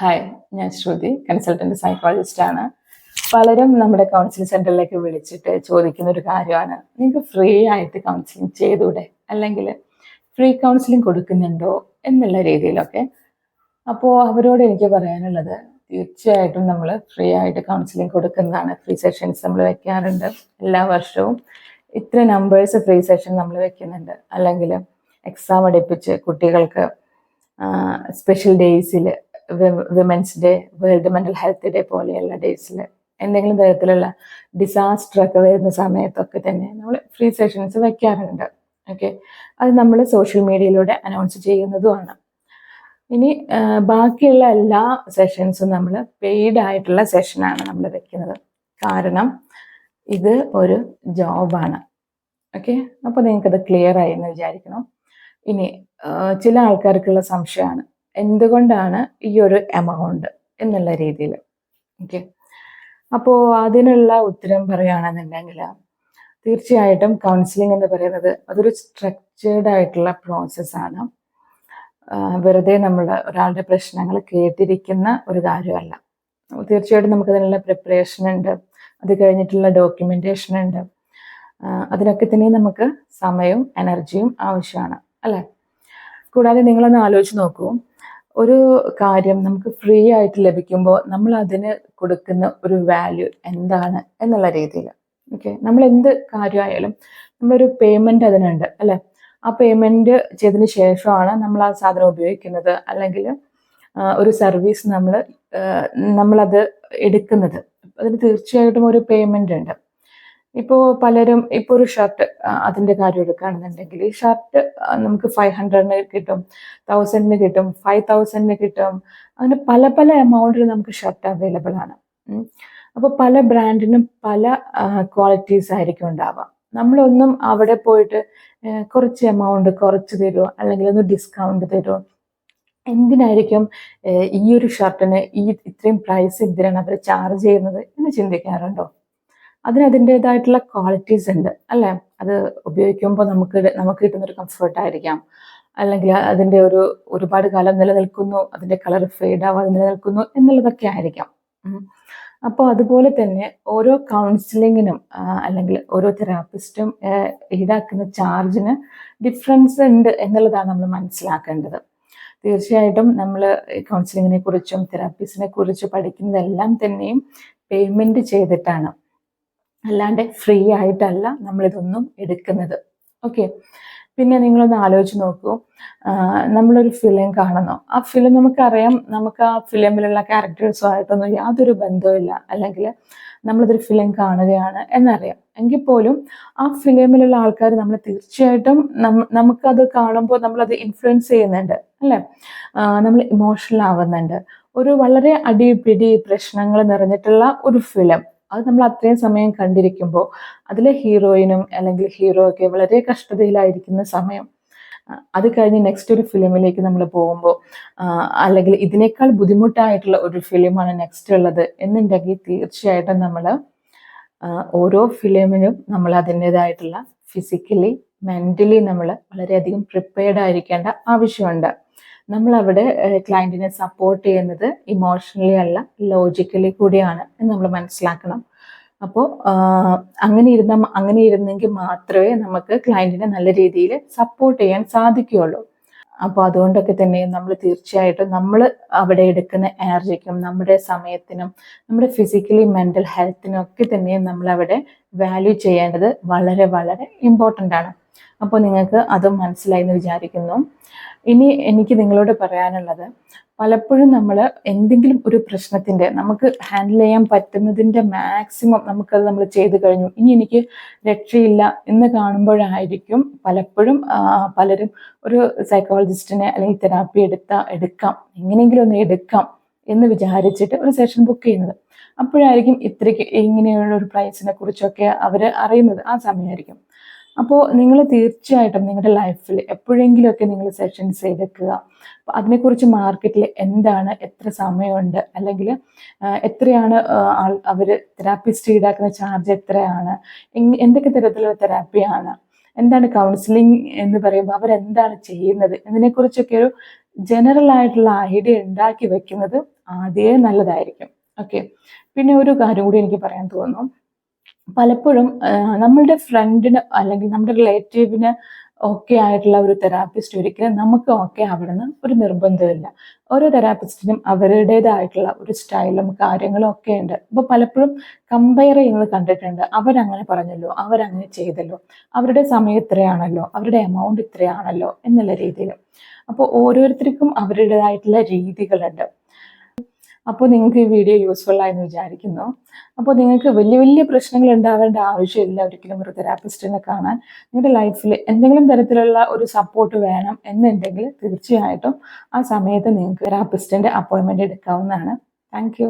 Hi ഞാൻ ശ്രുതി consultant psychologist ആണ്. പലരും നമ്മുടെ കൗൺസിലിംഗ് സെന്ററിലേക്ക് വിളിച്ചിട്ട് ചോദിക്കുന്ന ഒരു കാര്യമാണ്. നിങ്ങൾക്ക് ഫ്രീ ആയിട്ട് കൗൺസിലിംഗ് ചെയ്തൂടെ? അല്ലെങ്കിൽ ഫ്രീ കൗൺസിലിംഗ് കൊടുക്കുന്നുണ്ടോ എന്നുള്ള രീതിയിലൊക്കെ. അപ്പോൾ അവരോട് എനിക്ക് പറയാനുള്ളത് തീർച്ചയായിട്ടും നമ്മൾ ഫ്രീ ആയിട്ട് കൗൺസിലിംഗ് കൊടുക്കുന്നതാണ്. ഫ്രീ സെഷൻസ് നമ്മൾ വെക്കാറുണ്ട് എല്ലാ വർഷവും. ഇത്ര നമ്പേഴ്സ് ഫ്രീ സെഷൻ നമ്മൾ വെക്കുന്നുണ്ട്. അല്ലെങ്കിൽ എക്സാം അടുപ്പിച്ച് കുട്ടികൾക്ക് സ്പെഷ്യൽ ഡേയ്സിൽ women's day world mental health day പോലെയുള്ള ഡേയ്സിൽ എന്തെങ്കിലും തരത്തിലുള്ള ഡിസാസ്റ്റർ ഒക്കെ വരുന്ന സമയത്തൊക്കെ തന്നെ നമ്മൾ ഫ്രീ സെഷൻസ് വെക്കാറുണ്ട്. ഓക്കെ അത് നമ്മൾ സോഷ്യൽ മീഡിയയിലൂടെ അനൗൺസ് ചെയ്യുന്നതുമാണ് ഇനി ബാക്കിയുള്ള എല്ലാ സെഷൻസും നമ്മൾ പെയ്ഡ് ആയിട്ടുള്ള സെഷനാണ് നമ്മൾ വെക്കുന്നത്. കാരണം ഇത് ഒരു ജോബാണ് ഓക്കെ അപ്പോൾ നിങ്ങൾക്കത് ക്ലിയർ ആയി എന്ന് വിചാരിക്കണം. ഇനി ചില ആൾക്കാർക്കുള്ള സംശയമാണ്. എന്തുകൊണ്ടാണ് ഈ ഒരു എമൗണ്ട് എന്നുള്ള രീതിയിൽ? ഓക്കെ അപ്പോൾ അതിനുള്ള ഉത്തരം പറയുകയാണെന്നുണ്ടെങ്കിൽ തീർച്ചയായിട്ടും കൗൺസിലിംഗ് എന്ന് പറയുന്നത് അതൊരു സ്ട്രക്ചേർഡ് ആയിട്ടുള്ള പ്രോസസ്സാണ് വെറുതെ നമ്മൾ ഒരാളുടെ പ്രശ്നങ്ങൾ കേട്ടിരിക്കുന്ന ഒരു കാര്യമല്ല. തീർച്ചയായിട്ടും നമുക്ക് അതിനുള്ള പ്രിപ്പറേഷൻ ഉണ്ട്. അത് കഴിഞ്ഞിട്ടുള്ള ഡോക്യുമെന്റേഷൻ ഉണ്ട്. അതിനൊക്കെ തന്നെ നമുക്ക് സമയവും എനർജിയും ആവശ്യമാണ്. അല്ലേ? കൂടാതെ നിങ്ങളൊന്ന് ആലോചിച്ച് നോക്കൂ. ഒരു കാര്യം നമുക്ക് ഫ്രീ ആയിട്ട് ലഭിക്കുമ്പോൾ നമ്മൾ അതിന് കൊടുക്കുന്ന ഒരു വാല്യൂ എന്താണ് എന്നുള്ള രീതിയിൽ. ഓക്കെ നമ്മൾ എന്ത് കാര്യമായാലും നമ്മളൊരു പേയ്മെന്റ് അതിനുണ്ട് അല്ലെ? ആ പേയ്മെന്റ് ചെയ്തതിന് ശേഷമാണ് നമ്മൾ ആ സാധനം ഉപയോഗിക്കുന്നത്. അല്ലെങ്കിൽ ഒരു സർവീസ് നമ്മൾ നമ്മളത് എടുക്കുന്നത്. അതിന് തീർച്ചയായിട്ടും ഒരു പേയ്മെന്റ് ഉണ്ട്. ഇപ്പോൾ പലരും ഇപ്പോൾ ഒരു ഷർട്ട് അതിന്റെ കാര്യം എടുക്കുകയാണെന്നുണ്ടെങ്കിൽ ഈ ഷർട്ട് നമുക്ക് ഫൈവ് ഹൺഡ്രഡിന് കിട്ടും തൗസൻഡിന് കിട്ടും ഫൈവ് തൗസൻഡിന് കിട്ടും. അങ്ങനെ പല പല എമൗണ്ടിൽ നമുക്ക് ഷർട്ട് അവൈലബിൾ ആണ്. അപ്പോൾ പല ബ്രാൻഡിനും പല ക്വാളിറ്റീസ് ആയിരിക്കും ഉണ്ടാവുക. നമ്മളൊന്നും അവിടെ പോയിട്ട് കുറച്ച് എമൗണ്ട് കുറച്ച് തരുമോ അല്ലെങ്കിൽ ഒന്ന് ഡിസ്കൗണ്ട് തരുമോ എന്തിനായിരിക്കും ഈ ഒരു ഷർട്ടിന് ഈ ഇത്രയും പ്രൈസ് എന്തിനാണ് അവർ ചാർജ് ചെയ്യുന്നത് എന്ന് ചിന്തിക്കാറുണ്ടോ? അതിന് അതിന്റെതായിട്ടുള്ള ക്വാളിറ്റീസ് ഉണ്ട്. അല്ലേ? അത് ഉപയോഗിക്കുമ്പോൾ നമുക്ക് നമുക്ക് കിട്ടുന്നൊരു കംഫർട്ട് ആയിരിക്കാം. അല്ലെങ്കിൽ അതിന്റെ ഒരു ഒരുപാട് കാലം നിലനിൽക്കുന്നു അതിന്റെ കളർ ഫെയ്ഡ് ആവാതെ നിലനിൽക്കുന്നു എന്നുള്ളതൊക്കെ ആയിരിക്കാം. അപ്പോൾ അതുപോലെ തന്നെ ഓരോ കൗൺസിലിങ്ങിനും അല്ലെങ്കിൽ ഓരോ തെറാപ്പിസ്റ്റും ഈടാക്കുന്ന ചാർജിന് ഡിഫറൻസ് ഉണ്ട് എന്നുള്ളതാണ് നമ്മൾ മനസ്സിലാക്കേണ്ടത്. തീർച്ചയായിട്ടും നമ്മൾ കൗൺസിലിങ്ങിനെ കുറിച്ചും തെറാപ്പിസ്റ്റിനെ കുറിച്ച് പഠിക്കുന്നതെല്ലാം തന്നെയും പേയ്മെന്റ് ചെയ്തിട്ടാണ്. അല്ലാണ്ട് ഫ്രീ ആയിട്ടല്ല നമ്മളിതൊന്നും എടുക്കുന്നത്. ഓക്കെ പിന്നെ നിങ്ങളൊന്ന് ആലോചിച്ച് നോക്കൂ. നമ്മളൊരു ഫിലിം കാണുന്നു. ആ ഫിലിം നമുക്കറിയാം നമുക്ക് ആ ഫിലിമിലുള്ള ക്യാരക്ടേഴ്സുമായിട്ടൊന്നും യാതൊരു ബന്ധവുമില്ല. അല്ലെങ്കിൽ നമ്മളതൊരു ഫിലിം കാണുകയാണ് എന്നറിയാം. എങ്കിൽ പോലും ആ ഫിലിമിലുള്ള ആൾക്കാർ നമ്മൾ തീർച്ചയായിട്ടും നമുക്കത് കാണുമ്പോൾ നമ്മളത് ഇൻഫ്ലുവൻസ് ചെയ്യുന്നുണ്ട്. അല്ലേ? നമ്മൾ ഇമോഷണൽ ആവുന്നുണ്ട്. ഒരു വളരെ അടിപിടി പ്രശ്നങ്ങൾ നിറഞ്ഞിട്ടുള്ള ഒരു ഫിലിം അത് നമ്മൾ അത്രയും സമയം കണ്ടിരിക്കുമ്പോൾ അതിലെ ഹീറോയിനും അല്ലെങ്കിൽ ഹീറോ ഒക്കെ വളരെ കഷ്ടതയിലായിരിക്കുന്ന സമയം അത് കഴിഞ്ഞ് നെക്സ്റ്റ് ഒരു ഫിലിമിലേക്ക് നമ്മൾ പോകുമ്പോൾ അല്ലെങ്കിൽ ഇതിനേക്കാൾ ബുദ്ധിമുട്ടായിട്ടുള്ള ഒരു ഫിലിമാണ് നെക്സ്റ്റ് ഉള്ളത് എന്നുണ്ടെങ്കിൽ തീർച്ചയായിട്ടും നമ്മൾ ഓരോ ഫിലിമിനും നമ്മൾ അതിന്റെതായിട്ടുള്ള ഫിസിക്കലി മെന്റലി നമ്മൾ വളരെയധികം പ്രിപ്പയർഡ് ആയിരിക്കേണ്ട ആവശ്യമുണ്ട്. നമ്മൾ അവിടെ ക്ലയന്റിനെ സപ്പോർട്ട് ചെയ്യുന്നത് ഇമോഷണലി അല്ല ലോജിക്കലി കൂടിയാണ് എന്ന് നമ്മൾ മനസ്സിലാക്കണം. അപ്പോൾ അങ്ങനെ ഇരുന്ന അങ്ങനെ ഇരുന്നെങ്കിൽ മാത്രമേ നമുക്ക് ക്ലയന്റിനെ നല്ല രീതിയിൽ സപ്പോർട്ട് ചെയ്യാൻ സാധിക്കുകയുള്ളൂ. അപ്പോൾ അതുകൊണ്ടൊക്കെ തന്നെ നമ്മൾ തീർച്ചയായിട്ടും നമ്മൾ അവിടെ എടുക്കുന്ന എനർജിക്കും നമ്മുടെ സമയത്തിനും നമ്മുടെ ഫിസിക്കലി മെന്റൽ ഹെൽത്തിനും ഒക്കെ തന്നെ നമ്മൾ അവിടെ വാല്യൂ ചെയ്യേണ്ടത് വളരെ വളരെ ഇമ്പോർട്ടന്റ് ആണ്. അപ്പോൾ നിങ്ങൾക്ക് അതും മനസ്സിലായി എന്ന് വിചാരിക്കുന്നു. ഇനി എനിക്ക് നിങ്ങളോട് പറയാനുള്ളത് പലപ്പോഴും നമ്മൾ എന്തെങ്കിലും ഒരു പ്രശ്നത്തിന്റെ നമുക്ക് ഹാൻഡിൽ ചെയ്യാൻ പറ്റുന്നതിന്റെ മാക്സിമം നമുക്കത് നമ്മൾ ചെയ്ത് കഴിഞ്ഞു. ഇനി എനിക്ക് രക്ഷയില്ല എന്ന് കാണുമ്പോഴായിരിക്കും പലപ്പോഴും പലരും ഒരു സൈക്കോളജിസ്റ്റിനെ അല്ലെങ്കിൽ തെറാപ്പി എടുത്താൽ എടുക്കാം എങ്ങനെയെങ്കിലും ഒന്ന് എടുക്കാം എന്ന് വിചാരിച്ചിട്ട് ഒരു സെഷൻ ബുക്ക് ചെയ്യുന്നത്. അപ്പോഴായിരിക്കും ഇത്രയ്ക്ക് ഇങ്ങനെയുള്ള ഒരു പ്രൈസിനെ കുറിച്ചൊക്കെ അവർ അറിയുന്നത്. ആ സമയമായിരിക്കും. അപ്പോൾ നിങ്ങൾ തീർച്ചയായിട്ടും നിങ്ങളുടെ ലൈഫിൽ എപ്പോഴെങ്കിലുമൊക്കെ നിങ്ങൾ സെഷൻസ് എടുക്കുക. അപ്പോൾ അതിനെക്കുറിച്ച് മാർക്കറ്റിൽ എന്താണ് എത്ര സമയമുണ്ട് അല്ലെങ്കിൽ എത്രയാണ് ആൾ അവർ തെറാപ്പിസ്റ്റ് ഈടാക്കുന്ന ചാർജ് എത്രയാണ് എന്തൊക്കെ തരത്തിലുള്ള തെറാപ്പിയാണ് എന്താണ് കൗൺസിലിംഗ് എന്ന് പറയുമ്പോൾ അവരെന്താണ് ചെയ്യുന്നത് ഇതിനെക്കുറിച്ചൊക്കെ ഒരു ജനറൽ ആയിട്ടുള്ള ഐഡിയ ഉണ്ടാക്കി വെക്കുന്നത് ആദ്യമേ നല്ലതായിരിക്കും. ഓക്കെ. പിന്നെ ഒരു കാര്യം കൂടി എനിക്ക് പറയാൻ തോന്നുന്നു. പലപ്പോഴും നമ്മളുടെ ഫ്രണ്ടിന് അല്ലെങ്കിൽ നമ്മുടെ റിലേറ്റീവിന് ഓക്കെ ആയിട്ടുള്ള ഒരു തെറാപ്പിസ്റ്റ് ഒരിക്കലും നമുക്ക് ഓക്കെ ആവണമെന്ന് ഒരു നിർബന്ധമില്ല ഓരോ തെറാപ്പിസ്റ്റിനും അവരുടേതായിട്ടുള്ള ഒരു സ്റ്റൈലും കാര്യങ്ങളും ഒക്കെ ഉണ്ട്. അപ്പോൾ പലപ്പോഴും കമ്പയർ ചെയ്യുന്നത് കണ്ടിട്ടുണ്ട്. അവരങ്ങനെ പറഞ്ഞല്ലോ അവരങ്ങനെ ചെയ്തല്ലോ. അവരുടെ സമയം ഇത്രയാണല്ലോ അവരുടെ എമൗണ്ട് ഇത്രയാണല്ലോ എന്നുള്ള രീതിയിൽ അപ്പോൾ ഓരോരുത്തർക്കും അവരുടേതായിട്ടുള്ള രീതികളുണ്ട്. അപ്പോൾ നിങ്ങൾക്ക് ഈ വീഡിയോ യൂസ്ഫുൾ ആയെന്ന് വിചാരിക്കുന്നു. അപ്പോൾ നിങ്ങൾക്ക് വലിയ വലിയ പ്രശ്നങ്ങൾ ഉണ്ടാവേണ്ട ആവശ്യമില്ല ഒരിക്കലും ഒരു തെറാപ്പിസ്റ്റിനെ കാണാൻ. നിങ്ങളുടെ ലൈഫിൽ എന്തെങ്കിലും തരത്തിലുള്ള ഒരു സപ്പോർട്ട് വേണം എന്നുണ്ടെങ്കിൽ തീർച്ചയായിട്ടും ആ സമയത്ത് നിങ്ങൾക്ക് തെറാപ്പിസ്റ്റിന്റെ അപ്പോയിൻമെന്റ് എടുക്കാവുന്നതാണ്. താങ്ക്